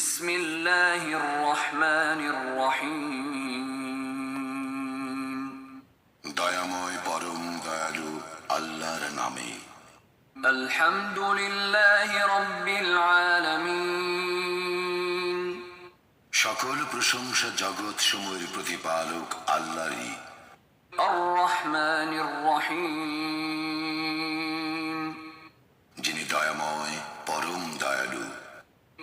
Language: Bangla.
بسم الله الرحمن الرحيم দয়াময় পরম দয়ালু আল্লাহর নামে الحمد لله رب العالمين সকল প্রশংসা জগৎ সময়ের প্রতিপালক আল্লাহরই